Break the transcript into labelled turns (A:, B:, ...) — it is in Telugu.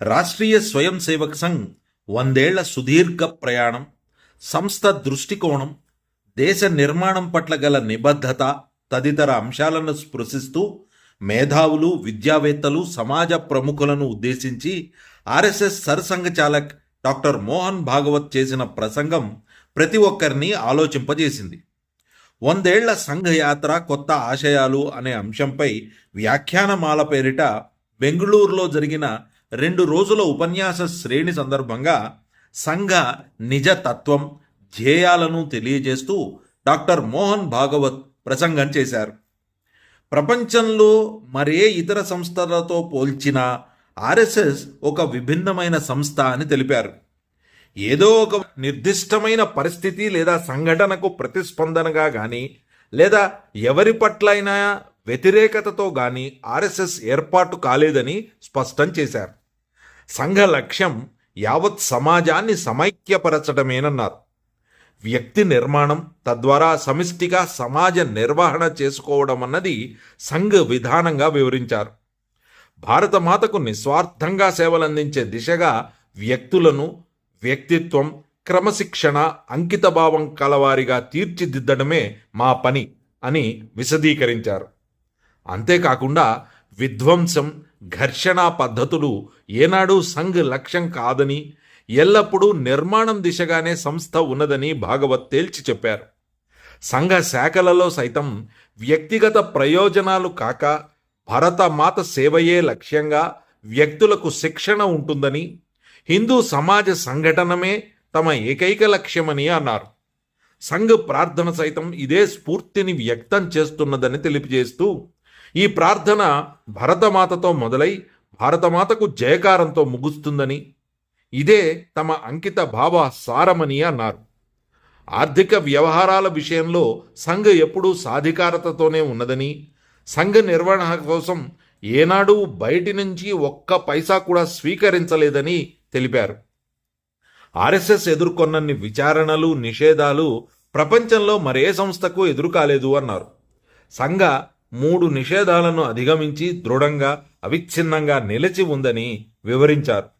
A: రాష్ట్రీయ స్వయం సేవక్ సంఘ్ వందేళ్ళ సుదీర్ఘ ప్రయాణం సంస్థ దృష్టికోణం దేశ నిర్మాణం పట్ల గల నిబద్ధత తదితర అంశాలను స్పృశిస్తూ మేధావులు విద్యావేత్తలు సమాజ ప్రముఖులను ఉద్దేశించి RSS Sarsanghchalak doctor Mohan Bhagwat చేసిన ప్రసంగం ప్రతి ఒక్కరిని ఆలోచింపజేసింది. వందేళ్ళ సంఘయాత్ర కొత్త ఆశయాలు అనే అంశంపై వ్యాఖ్యానమాల పేరిట బెంగళూరులో జరిగిన రెండు రోజుల ఉపన్యాస శ్రేణి సందర్భంగా సంఘ నిజ తత్వం ధ్యేయాలను తెలియజేస్తూ డాక్టర్ మోహన్ భాగవత్ ప్రసంగం చేశారు. ప్రపంచంలో మరే ఇతర సంస్థలతో పోల్చినా ఆర్ఎస్ఎస్ ఒక విభిన్నమైన సంస్థ అని తెలిపారు. ఏదో ఒక నిర్దిష్టమైన పరిస్థితి లేదా సంఘటనకు ప్రతిస్పందనగా కానీ లేదా ఎవరి పట్లైనా వ్యతిరేకతతో కానీ ఆర్ఎస్ఎస్ ఏర్పాటు కాలేదని స్పష్టం చేశారు. సంఘ లక్ష్యం యావత్ సమాజాన్ని సమైక్యపరచడమేనన్నారు వ్యక్తి నిర్మాణం తద్వారా సమిష్టిగా సమాజ నిర్వహణ చేసుకోవడం అన్నది సంఘ్ విధానంగా వివరించారు. భారతమాతకు నిస్వార్థంగా సేవలందించే దిశగా వ్యక్తులను వ్యక్తిత్వం క్రమశిక్షణ అంకితభావం కలవారిగా తీర్చిదిద్దడమే మా పని అని విశదీకరించారు. అంతేకాకుండా విధ్వంసం ఘర్షణ పద్ధతులు ఏనాడు సంఘ్ లక్ష్యం కాదని ఎల్లప్పుడూ నిర్మాణం దిశగానే సంస్థ ఉన్నదని భాగవత్ తేల్చి చెప్పారు. సంఘ శాఖలలో సైతం వ్యక్తిగత ప్రయోజనాలు కాక భరతమాత సేవయే లక్ష్యంగా వ్యక్తులకు శిక్షణ ఉంటుందని హిందూ సమాజ సంఘటనమే తమ ఏకైక లక్ష్యమని అన్నారు. సంఘ్ ప్రార్థన సైతం ఇదే స్ఫూర్తిని వ్యక్తం చేస్తున్నదని తెలియజేస్తూ ఈ ప్రార్థన భరతమాతతో మొదలై భారతమాతకు జయకారంతో ముగుస్తుందని ఇదే తమ అంకిత భావ సారమని అన్నారు. ఆర్థిక వ్యవహారాల విషయంలో సంఘ ఎప్పుడూ సాధికారతతోనే ఉన్నదని సంఘ నిర్వహణ కోసం ఏనాడు బయటి నుంచి ఒక్క పైసా కూడా స్వీకరించలేదని తెలిపారు. ఆర్ఎస్ఎస్ ఎదుర్కొన్నన్ని విచారణలు నిషేధాలు ప్రపంచంలో మరే సంస్థకు ఎదురుకాలేదు అన్నారు. సంఘ మూడు నిషేధాలను అధిగమించి దృఢంగా అవిచ్ఛిన్నంగా నిలిచి ఉందని వివరించారు.